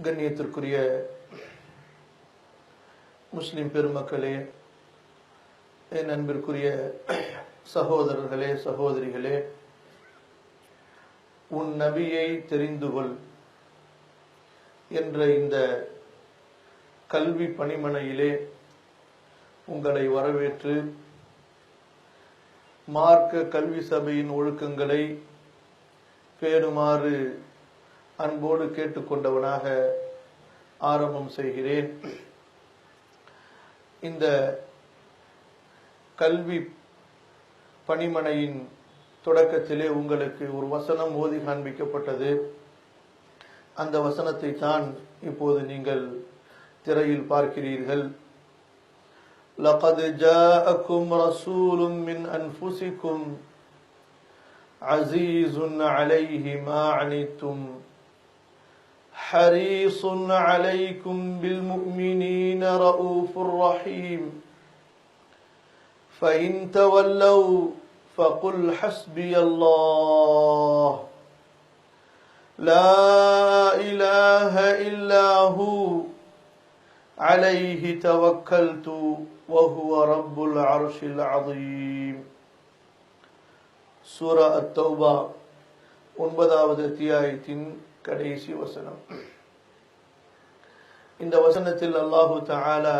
கண்ணியத்திற்குரிய முஸ்லிம் பெருமக்களே என் அன்பிற்குரிய சகோதரர்களே சகோதரிகளே உன் நபியை தெரிந்து கொள் என்ற இந்த கல்வி பணிமனையிலே உங்களை வரவேற்று மார்க்க கல்வி சபையின் ஒழுக்கங்களை பேணுமாறு அன்போடு கேட்டுக்கொண்டவனாக ஆரம்பம் செய்கிறேன் இந்த கல்வி பணிமனையின் தொடக்கத்திலே உங்களுக்கு ஒரு வசனம் ஓதி காண்பிக்கப்பட்டது அந்த வசனத்தை தான் இப்போது நீங்கள் திரையில் பார்க்கிறீர்கள் لقد جاءكم رسول من أنفسكم عزيز عليه ما عنتم حريص عليكم بالمؤمنين رؤوف رحيم فإن تولوا فقل حسبي الله لا إله إلا هو عليه توكلت وهو رب العرش العظيم சூரா அத்தௌபா ஒன்பதாவது அத்தியாயத்தின் கடைசி வசனம். இந்த வசனத்தில் அல்லாஹு தாலா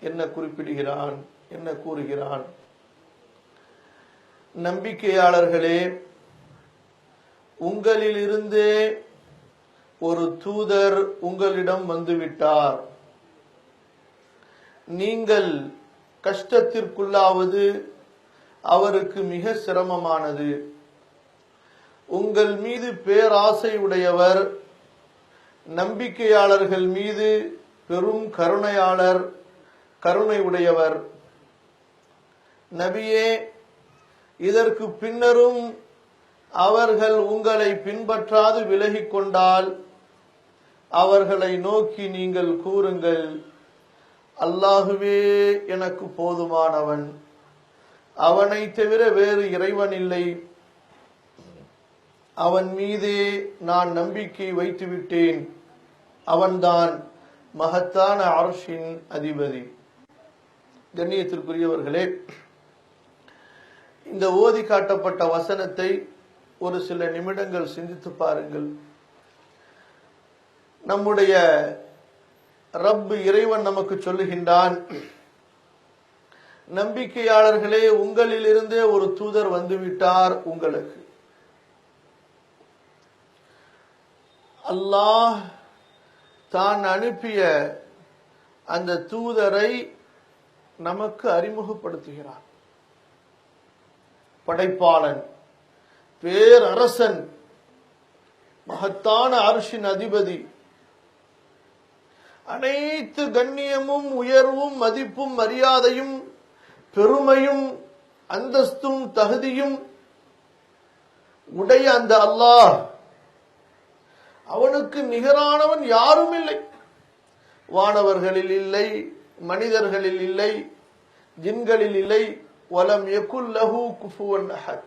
என்ன குறிப்பிடுகிறான் என்ன கூறுகிறான்? நம்பிக்கையாளர்களே உங்களிலிருந்தே ஒரு தூதர் உங்களிடம் வந்துவிட்டார். நீங்கள் கஷ்டத்திற்குள்ளாவது அவருக்கு மிக சிரமமானது. உங்கள் மீது பேராசை உடையவர் நம்பிக்கையாளர்கள் மீது பெரும் கருணையாளர் கருணை உடையவர். நபியே இதற்கு பின்னரும் அவர்கள் உங்களை பின்பற்றாது விலகிக் கொண்டால் அவர்களை நோக்கி நீங்கள் கூறுங்கள் அல்லாஹுவே எனக்கு போதுமானவன். அவனை தவிர வேறு இறைவன் இல்லை. அவன் மீதே நான் நம்பிக்கை வைத்துவிட்டேன். அவன்தான் மகத்தான அரசின் அதிபதி. கண்ணியத்திற்குரியவர்களே இந்த ஓதி காட்டப்பட்ட வசனத்தை ஒரு சில நிமிடங்கள் சிந்தித்து பாருங்கள். நம்முடைய ரப்பு இறைவன் நமக்கு சொல்லுகின்றான் நம்பிக்கையாளர்களே உங்களிலிருந்தே ஒரு தூதர் வந்துவிட்டார் உங்களுக்கு. அல்லாஹ் தான் அனுப்பிய அந்த தூதரை நமக்கு அறிமுகப்படுத்துகிறார் படைப்பாளன் பேரரசன் மகத்தான அரசின் அதிபதி. அனைத்து கண்ணியமும் உயர்வும் மதிப்பும் மரியாதையும் பெருமையும் அந்தஸ்தும் தகுதியும் உடைய அந்த அல்லாஹ் அவனுக்கு நிகரானவன் யாரும் இல்லை. வானவர்களில் இல்லை மனிதர்களில் இல்லை ஜின்களில் இல்லை. வலம் எகுல் குஃபுவன் அஹத்.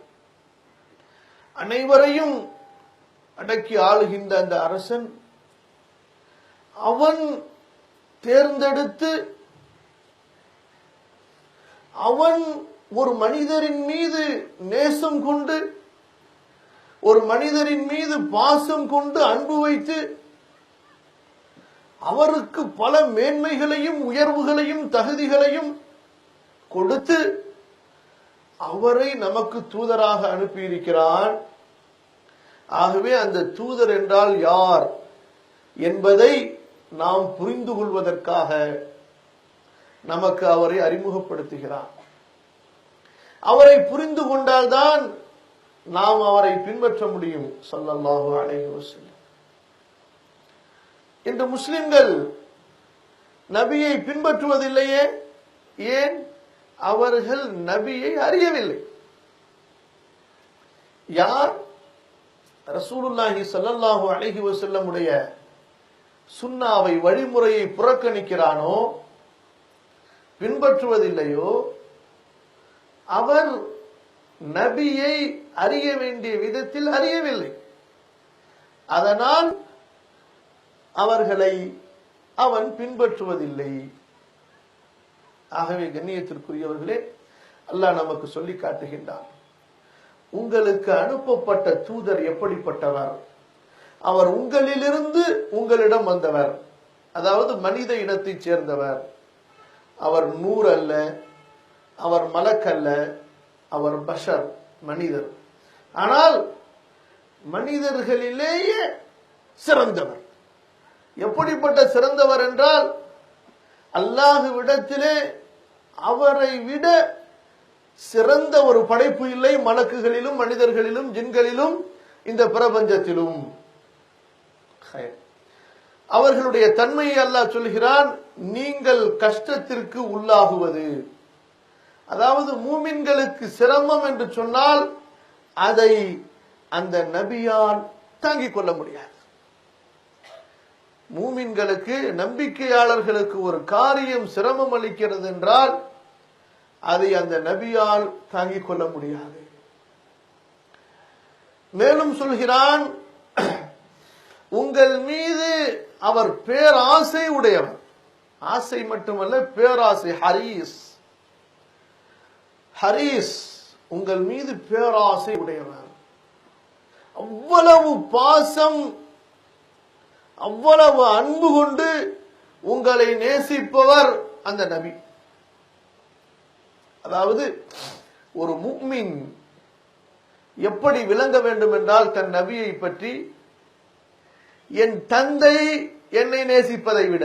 அனைவரையும் அடக்கி ஆளுகின்ற அந்த அரசன் அவன் தேர்ந்தெடுத்து அவன் ஒரு மனிதரின் மீது நேசம் கொண்டு ஒரு மனிதரின் மீது பாசம் கொண்டு அன்பு வைத்து அவருக்கு பல மேன்மைகளையும் உயர்வுகளையும் தகுதிகளையும் கொடுத்து அவரை நமக்கு தூதராக அனுப்பியிருக்கிறான். ஆகவே அந்த தூதர் என்றால் யார் என்பதை நாம் புரிந்து கொள்வதற்காக நமக்கு அவரை அறிமுகப்படுத்துகிறார் அவரை புரிந்து கொண்டால்தான் நாம் அவரை பின்பற்ற முடியும் சல்லல்லாஹு அலைஹி வஸல்லம். இன்று முஸ்லிம்கள் நபியை பின்பற்றுவதில்லையே? ஏன்? அவர்கள் நபியை அறியவில்லை. யார்? ரசூலுல்லாஹி சல்லல்லாஹு அழகி வசல்லமுடைய சுன்னாவை வழிமுறையை புறக்கணிக்கிறானோ பின்பற்றுவதில்லையோ அவர் நபியை அறிய வேண்டிய விதத்தில் அறியவில்லை. அதனால் அவர்களை அவன் பின்பற்றுவதில்லை. ஆகவே கண்ணியத்திற்குரியவர்களே அல்லாஹ் நமக்கு சொல்லி காட்டுகின்றான். உங்களுக்கு அனுப்பப்பட்ட தூதர் எப்படிப்பட்டவர்? அவர் உங்களிலிருந்து உங்களிடம் வந்தவர். அதாவது மனித இனத்தைச் சேர்ந்தவர். அவர் நூர் அல்ல அவர் மலக்கல்ல அவர் பஷர் மனிதர். ஆனால் மனிதர்களிலேயே சிறந்தவர். எப்படிப்பட்ட சிறந்தவர் என்றால் அல்லாஹுவிடத்திலே அவரை விட சிறந்த ஒரு படைப்பு இல்லை மலக்குகளிலும் மனிதர்களிலும் ஜின்களிலும் இந்த பிரபஞ்சத்திலும். அவர்களுடைய தன்மையை அல்லாஹ் சொல்கிறான் நீங்கள் கஷ்டத்திற்கு உள்ளாகுவது. அதாவது மூமின்களுக்கு சிரமம் என்று சொன்னால் அதை அந்த நபியால் தாங்கிக் கொள்ள முடியாது. மூமின்களுக்கு நம்பிக்கையாளர்களுக்கு ஒரு காரியம் சிரமம் அளிக்கிறது என்றால் அதை அந்த நபியால் தாங்கிக் கொள்ள முடியாது. மேலும் சொல்கிறான் உங்கள் மீது அவர் பேராசை உடையவர். ஆசை மட்டுமல்ல பேராசை ஹரீஸ். ஹரீஸ். உங்கள் மீது பேராசை உடையவர். அவ்வளவு பாசம் அவ்வளவு அன்பு கொண்டு உங்களை நேசிப்பவர் அந்த நபி. அதாவது ஒரு முக்மின் எப்படி விளங்க வேண்டும் என்றால் தன் நபியை பற்றி என் தந்தை என்னை நேசிப்பதை விட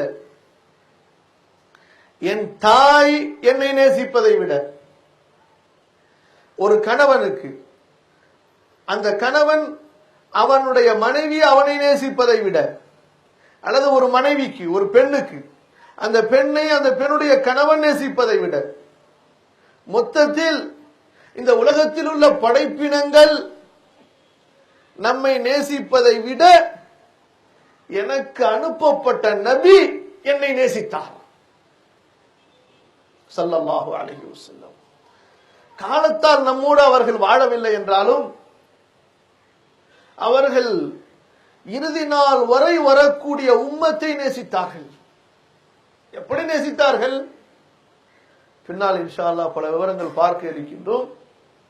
என் தாய் என்னை நேசிப்பதை விட ஒரு கணவனுக்கு. அந்த கணவன் அவனுடைய மனைவி அவனை நேசிப்பதை விட அல்லது ஒரு மனைவிக்கு ஒரு பெண்ணுக்கு அந்த பெண்ணை அந்த பெண்ணுடைய கணவன் நேசிப்பதை விட மொத்தத்தில் இந்த உலகத்தில் உள்ள படைப்பினங்கள் நம்மை நேசிப்பதை விட எனக்கு அனுப்பப்பட்ட நபி என்னை நேசித்தார். ஸல்லல்லாஹு அலஹி வசல்லம் காலத்தால் நம்மோடு அவர்கள் வாழவில்லை என்றாலும் அவர்கள் இறுதி நாள் வரை வரக்கூடிய உம்மத்தை நேசித்தார்கள். எப்படி நேசித்தார்கள்? பின்னால் இன்ஷா அல்லாஹ் பல விவரங்கள் பார்க்க இருக்கின்றோம்.